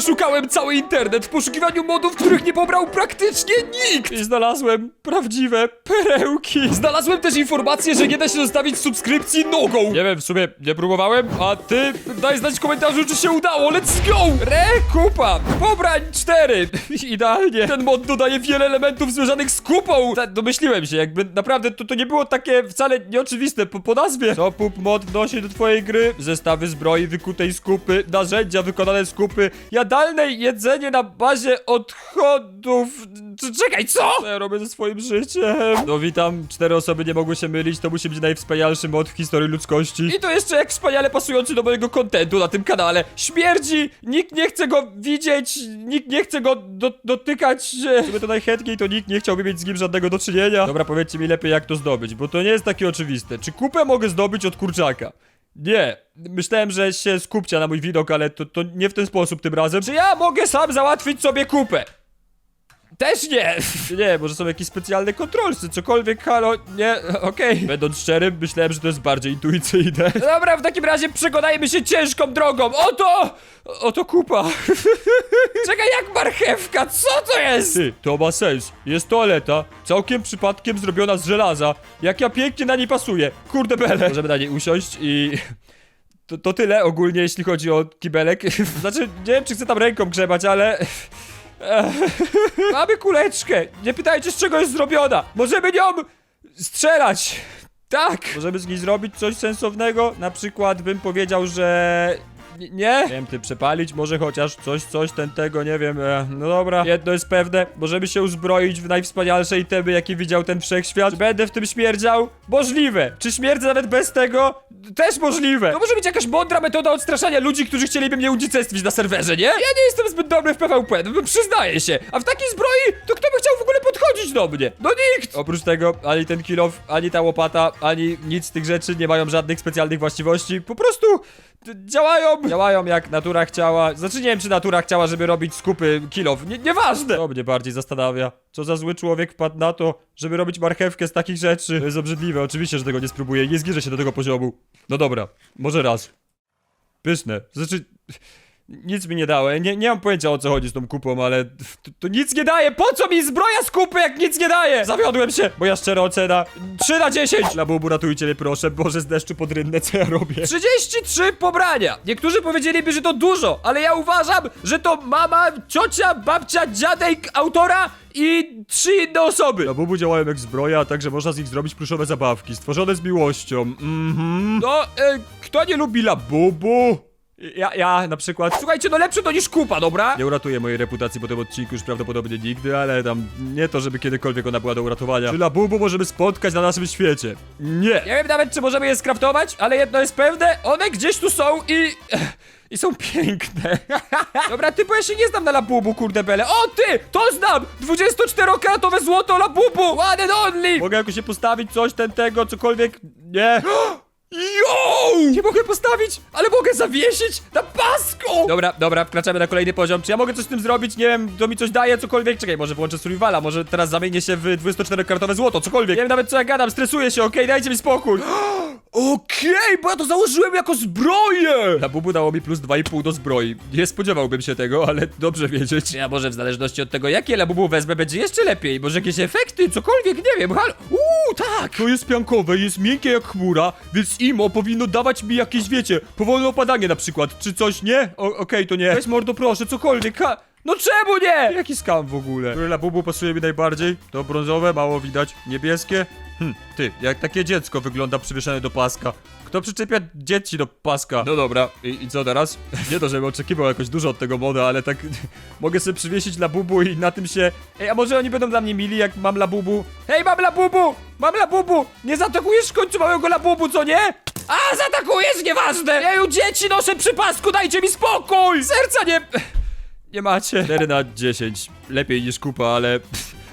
Przeszukałem cały internet w poszukiwaniu modów, których nie pobrał praktycznie nikt! I znalazłem prawdziwe perełki. Znalazłem też informację, że nie da się zostawić subskrypcji nogą. Nie wiem, w sumie nie próbowałem, a ty daj znać w komentarzu, czy się udało. Let's go! Rekupa! Pobrań 4! Idealnie. Ten mod dodaje wiele elementów związanych z kupą. Ta, domyśliłem się, jakby naprawdę to, to nie było takie wcale nieoczywiste po, po nazwie. Co pup mod nosi do twojej gry? Zestawy zbroi wykutej z kupy, narzędzia wykonane z kupy, jadalne jedzenie na bazie odchodów. C- Czekaj, co? Co ja robię ze swoim życiem? No witam, cztery osoby nie mogły się mylić, to musi być najwspanialszy mod w historii ludzkości. I to jeszcze jak wspaniale pasujący do mojego kontentu na tym kanale. Śmierdzi, nikt nie chce go widzieć, nikt nie chce go do, dotykać. Żeby to najchętniej, to nikt nie chciałby mieć z nim żadnego do czynienia. Dobra, powiedzcie mi lepiej jak to zdobyć, bo to nie jest takie oczywiste. Czy kupę mogę zdobyć od kurczaka? Nie, myślałem, że się skupcia na mój widok, ale to, to nie w ten sposób tym razem. Czy ja mogę sam załatwić sobie kupę? Też nie! Nie, może są jakieś specjalne kontrolsy, cokolwiek, halo, nie, okej. Będąc szczerym, myślałem, że to jest bardziej intuicyjne. No Dobra, w takim razie przekonajmy się ciężką drogą. Oto! Oto kupa. Czekaj, jak marchewka, co to jest? Ty, to ma sens. Jest toaleta, całkiem przypadkiem zrobiona z żelaza. Jak ja pięknie na niej pasuję. Kurde bele. Możemy na niej usiąść i... To, to tyle ogólnie, jeśli chodzi o kibelek. Znaczy, nie wiem, czy chcę tam ręką grzebać, ale... Mamy kuleczkę. Nie pytajcie, z czego jest zrobiona. Możemy nią strzelać. Tak. Możemy z niej zrobić coś sensownego. Na przykład bym powiedział, że... Nie? Wiem, ty przepalić może chociaż coś, coś, ten tego, nie wiem. E, no dobra, jedno jest pewne. Możemy się uzbroić w najwspanialsze itemy, jakie widział ten wszechświat. Czy będę w tym śmierdział? Możliwe. Czy śmierdzę nawet bez tego? Też możliwe. To może być jakaś mądra metoda odstraszania ludzi, którzy chcieliby mnie unicestwić na serwerze, nie? Ja nie jestem zbyt dobry w PvP, no, przyznaję się. A w takiej zbroi, to kto by chciał w ogóle podchodzić do mnie? No nikt! Oprócz tego, ani ten kilof, ani ta łopata, ani nic z tych rzeczy nie mają żadnych specjalnych właściwości. Po prostu działają. Działają jak natura chciała. Znaczy nie wiem, czy natura chciała, żeby robić skupy kilof. Nie, nieważne. To mnie bardziej zastanawia. Co za zły człowiek wpadł na to, żeby robić marchewkę z takich rzeczy. To jest obrzydliwe, oczywiście, że tego nie spróbuję. Nie zgierzę się do tego poziomu. No dobra, może raz. Pyszne. Znaczy... Nic mi nie dało. Nie, nie mam pojęcia o co chodzi z tą kupą, ale to, to nic nie daje. Po co mi zbroja z kupy, jak nic nie daje? Zawiodłem się. Moja szczera ocena 3 na 10. Na bubu ratujcie mnie proszę. Boże z deszczu pod rynnę, co ja robię? 33 pobrania. Niektórzy powiedzieliby, że to dużo, ale ja uważam, że to mama, ciocia, babcia, dziadek, autora i trzy inne osoby. Na bubu działają jak zbroja, a także można z nich zrobić pluszowe zabawki, stworzone z miłością. Mhm. No, e, kto nie lubi labubu? Ja, ja na przykład. Słuchajcie, no lepsze to niż kupa, dobra? Nie uratuję mojej reputacji po tym odcinku już prawdopodobnie nigdy, ale tam nie to, żeby kiedykolwiek ona była do uratowania. Czy Labubu możemy spotkać na naszym świecie? Nie. Nie wiem nawet, czy możemy je skraftować, ale jedno jest pewne, one gdzieś tu są i... I są piękne. Dobra, ty, bo ja się nie znam na Labubu, kurde bele. O, ty! To znam! 24-karatowe złoto Labubu! One and only! Mogę jakoś się postawić, coś, ten, tego, cokolwiek... Nie. Nie mogę postawić, ale mogę zawiesić na pasku! Dobra, dobra, wkraczamy na kolejny poziom. Czy ja mogę coś z tym zrobić? Nie wiem, to mi coś daje, cokolwiek. Czekaj, może włączę survivala, może teraz zamienię się w 24-kartowe złoto, cokolwiek. Nie wiem nawet co ja gadam, stresuję się, okej, dajcie mi spokój. Okej, bo ja to założyłem jako zbroję! Na bubu dało mi plus 2,5 do zbroi. Nie spodziewałbym się tego, ale dobrze wiedzieć. Ja może w zależności od tego, jakie labubu wezmę, będzie jeszcze lepiej. Może jakieś efekty, cokolwiek, nie wiem. Hal Uuu, tak! To jest piankowe, jest miękkie jak chmura, więc imo powinno dawać mi jakieś, wiecie, powolne opadanie na przykład, czy coś, nie? O- Okej, to nie. Weź mordo, proszę, cokolwiek, ha! No czemu nie? Jaki skam w ogóle? Które labubu pasuje mi najbardziej? To brązowe, mało widać. Niebieskie? Hm, ty, jak takie dziecko wygląda przywieszone do paska. Kto przyczepia dzieci do paska? No dobra, i, i co teraz? Nie to, żebym oczekiwał jakoś dużo od tego moda, ale tak mogę sobie przywiesić labubu i na tym się... Ej, a może oni będą dla mnie mili, jak mam labubu? Hej, mam labubu! Mam labubu! Nie zaatakujesz w końcu małego labubu, co nie? A, zaatakujesz, nieważne! Jeju, dzieci noszę przy pasku, dajcie mi spokój! Serca nie... Nie macie. 4 na 10. Lepiej niż kupa, ale...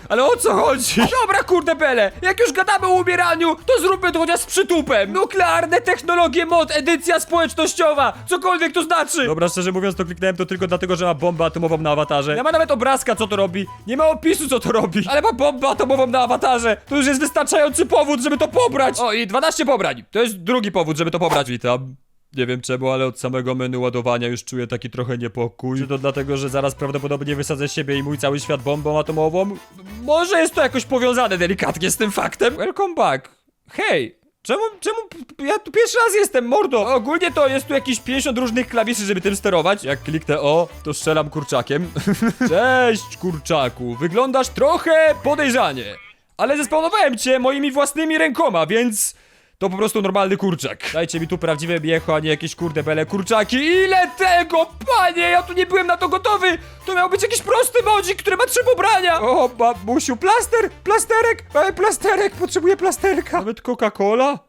Ale o co chodzi? Dobra, kurde bele! Jak już gadamy o umieraniu, to zróbmy to chociaż z przytupem! Nuklearne technologie mod, edycja społecznościowa! Cokolwiek to znaczy! Dobra, szczerze mówiąc, to kliknąłem to tylko dlatego, że ma bombę atomową na awatarze. Nie ma nawet obrazka, co to robi. Nie ma opisu, co to robi. Ale ma bombę atomową na awatarze. To już jest wystarczający powód, żeby to pobrać. O, i 12 pobrań. To jest drugi powód, żeby to pobrać. Witam. Nie wiem czemu, ale od samego menu ładowania już czuję taki trochę niepokój. Czy to dlatego, że zaraz prawdopodobnie wysadzę siebie i mój cały świat bombą atomową? Może jest to jakoś powiązane delikatnie z tym faktem? Welcome back. Hej! Czemu, czemu, ja tu pierwszy raz jestem, mordo! Ogólnie to jest tu jakieś 50 różnych klawiszy, żeby tym sterować. Jak kliknę O, to strzelam kurczakiem. Cześć, kurczaku. Wyglądasz trochę podejrzanie. Ale zespawnowałem cię moimi własnymi rękoma, więc... To po prostu normalny kurczak. Dajcie mi tu prawdziwe miecho, a nie jakieś kurde bele kurczaki. Ile tego, panie! Ja tu nie byłem na to gotowy! To miał być jakiś prosty modzik, który ma trzy pobrania! O, babusiu, plaster! Plasterek! E, plasterek! Potrzebuję plasterka! Nawet Coca-Cola?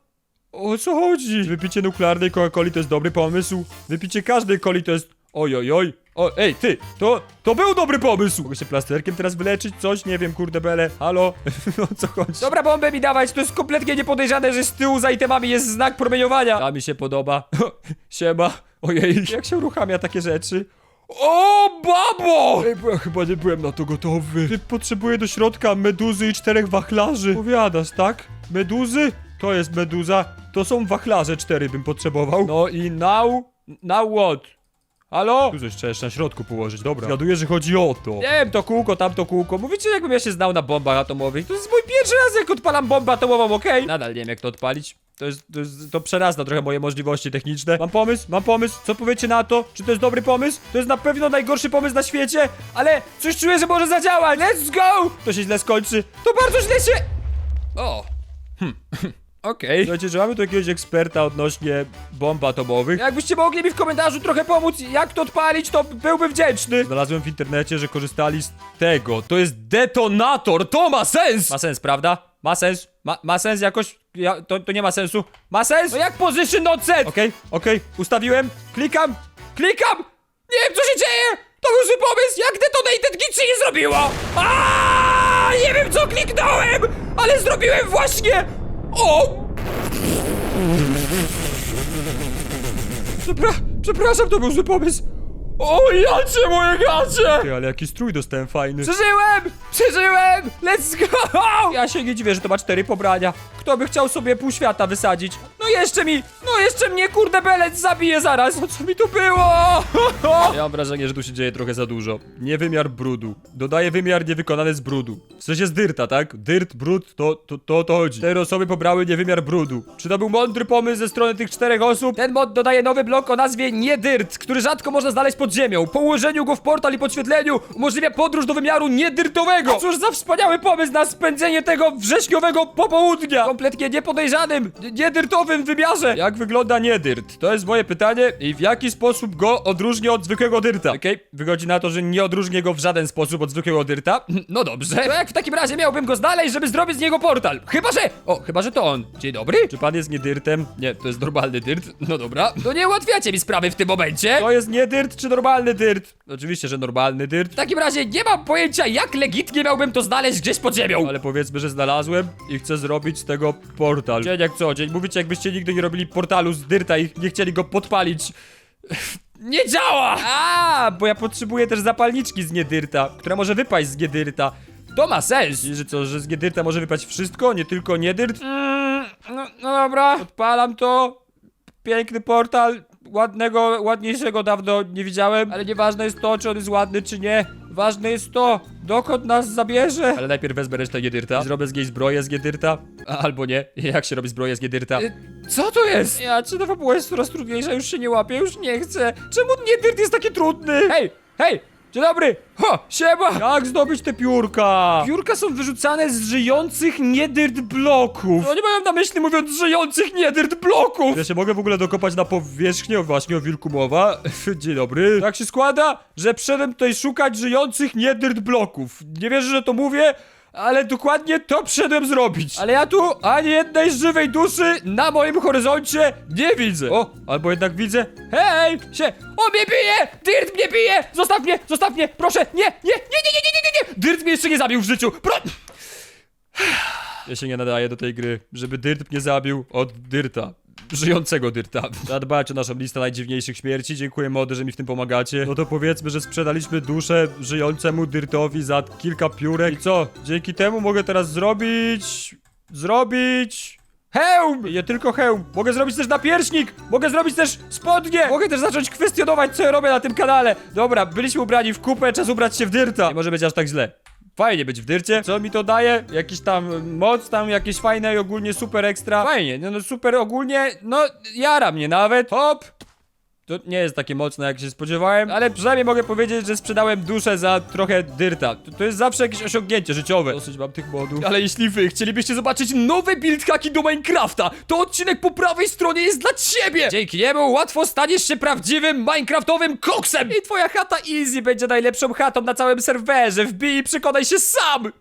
O co chodzi? Wypicie nuklearnej Coca-Coli to jest dobry pomysł. Wypicie każdej coli to jest... Oj, oj, oj. O, ej, ty, to, to był dobry pomysł! Mogę się plasterkiem teraz wyleczyć? Coś? Nie wiem, kurde bele. Halo? o co chodzi? Dobra, bombę mi dawać, to jest kompletnie niepodejrzane, że z tyłu za itemami jest znak promieniowania. A mi się podoba. Siema. Ojej, jak się uruchamia takie rzeczy? O, babo! Ej, bo ja chyba nie byłem na to gotowy. Ty potrzebuję do środka meduzy i czterech wachlarzy. Powiadasz, tak? Meduzy? To jest meduza. To są wachlarze, cztery bym potrzebował. No i now... Now what? Halo? Tu coś trzeba jeszcze na środku położyć, dobra. Zgaduję, że chodzi o to. Nie wiem, to kółko, tamto kółko. Mówicie, jakbym ja się znał na bombach atomowych. To jest mój pierwszy raz, jak odpalam bombę atomową, okej? Nadal nie wiem, jak to odpalić. To jest, to jest, to przerazna trochę moje możliwości techniczne. Mam pomysł, mam pomysł. Co powiecie na to? Czy to jest dobry pomysł? To jest na pewno najgorszy pomysł na świecie, ale coś czuję, że może zadziałać. Let's go! To się źle skończy. To bardzo źle się... O. Hm. Okej. Słuchajcie, że mamy tu jakiegoś eksperta odnośnie bomb atomowych. Jakbyście mogli mi w komentarzu trochę pomóc, jak to odpalić, to byłbym wdzięczny. Znalazłem w internecie, że korzystali z tego. To jest detonator, to ma sens! Ma sens, prawda? Ma sens? Ma, ma sens jakoś? Ja, to, to nie ma sensu. Ma sens? No jak position not set? Okej, okej, ustawiłem, klikam, klikam! Nie wiem, co się dzieje! To był zły pomysł! Jak detonated nic się nie zrobiło! Aaaa! Nie wiem, co kliknąłem! Ale zrobiłem właśnie... O! Przepra przepraszam, to był zły pomysł. O, jacie moje gacie! Ty, ale jaki strój dostałem fajny. Przeżyłem! Przeżyłem! Let's go! Ja się nie dziwię, że to ma cztery pobrania. Kto by chciał sobie pół świata wysadzić? No jeszcze mi, no jeszcze mnie kurde belec zabije zaraz. O co mi tu było? Ja mam wrażenie, że tu się dzieje trochę za dużo. Nie wymiar brudu. Dodaję wymiar niewykonany z brudu. W sensie z dyrta, tak? Dyrt, brud, to, to, to o to chodzi. Cztery osoby pobrały niewymiar brudu. Czy to był mądry pomysł ze strony tych czterech osób? Ten mod dodaje nowy blok o nazwie niedyrt, który rzadko można znaleźć pod ziemią. Po ułożeniu go w portal i podświetleniu umożliwia podróż do wymiaru niedyrtowego. Cóż za wspaniały pomysł na spędzenie tego wrześniowego popołudnia. Kompletnie niepodejrzanym, n- niedyrtowym wymiarze. Jak wygląda niedyrt? To jest moje pytanie i w jaki sposób go odróżnię od zwykłego dyrta? Okej, wychodzi na to, że nie odróżnię go w żaden sposób od zwykłego dyrta. No dobrze. To jak w takim razie miałbym go znaleźć, żeby zrobić z niego portal? Chyba, że... O, chyba, że to on. Dzień dobry. Czy pan jest niedyrtem? Nie, to jest normalny dyrt. No dobra. To nie ułatwiacie mi sprawy w tym momencie. To jest niedyrt czy normalny dyrt? Oczywiście, że normalny dyrt. W takim razie nie mam pojęcia, jak legitnie miałbym to znaleźć gdzieś pod ziemią. Ale powiedzmy, że znalazłem i chcę zrobić z tego portal. Dzień jak co dzień. Mówicie, jakbyście nigdy nie robili portalu z dyrta i nie chcieli go podpalić. Nie działa! A, bo ja potrzebuję też zapalniczki z niedyrta, która może wypaść z niedyrta. To ma sens! Że co, że z niedyrta może wypaść wszystko, nie tylko niedyrt? Mm, no, no dobra, odpalam to. Piękny portal, ładnego, ładniejszego dawno nie widziałem, ale nieważne jest to, czy on jest ładny, czy nie. Ważne jest to, dokąd nas zabierze. Ale najpierw wezmę resztę Giedyrta. Zrobię z niej zbroję z Giedyrta. Albo nie. Jak się robi zbroję z Giedyrta? Co to jest? Ja, czy ta fabuła jest coraz trudniejsza? Już się nie łapię, już nie chcę. Czemu Niedyrt jest taki trudny? Hej, hej! Dzień dobry! Ho, siema! Jak zdobyć te piórka? Piórka są wyrzucane z żyjących niedyrt bloków. No nie miałem na myśli mówiąc żyjących niedyrt bloków. Ja się mogę w ogóle dokopać na powierzchnię, właśnie o wilku mowa. Dzień dobry. Tak się składa, że przyszedłem tutaj szukać żyjących niedyrt bloków. Nie wierzę, że to mówię, ale dokładnie to przyszedłem zrobić. Ale ja tu ani jednej żywej duszy na moim horyzoncie nie widzę. O, albo jednak widzę. Hej! Się! O, mnie bije! Dirt mnie bije! Zostaw mnie! Zostaw mnie! Proszę! Nie! Nie! Nie! Nie! Nie! Nie! Nie! nie. Dirt mnie jeszcze nie zabił w życiu! Pro... Ja się nie nadaję do tej gry, żeby Dirt mnie zabił od Dirta. Żyjącego Dyrta. Zadbajcie o naszą listę najdziwniejszych śmierci. Dziękuję mody, że mi w tym pomagacie. No to powiedzmy, że sprzedaliśmy duszę żyjącemu Dyrtowi za kilka piórek. I co? Dzięki temu mogę teraz zrobić... Zrobić... Hełm! Nie tylko hełm. Mogę zrobić też napierśnik. Mogę zrobić też spodnie. Mogę też zacząć kwestionować, co ja robię na tym kanale. Dobra, byliśmy ubrani w kupę, czas ubrać się w dyrta. Nie może być aż tak źle. Fajnie być w dyrcie. Co mi to daje? Jakiś tam moc, tam jakieś fajne i ogólnie super ekstra. Fajnie, no, no super ogólnie, no jara mnie nawet. Hop! To nie jest takie mocne, jak się spodziewałem, ale przynajmniej mogę powiedzieć, że sprzedałem duszę za trochę dyrta. To, to jest zawsze jakieś osiągnięcie życiowe. Dosyć mam tych modów. Ale jeśli wy chcielibyście zobaczyć nowe build hacki do Minecrafta, to odcinek po prawej stronie jest dla ciebie! Dzięki niemu łatwo staniesz się prawdziwym Minecraftowym koksem! I twoja chata easy będzie najlepszą chatą na całym serwerze. Wbij i przekonaj się sam!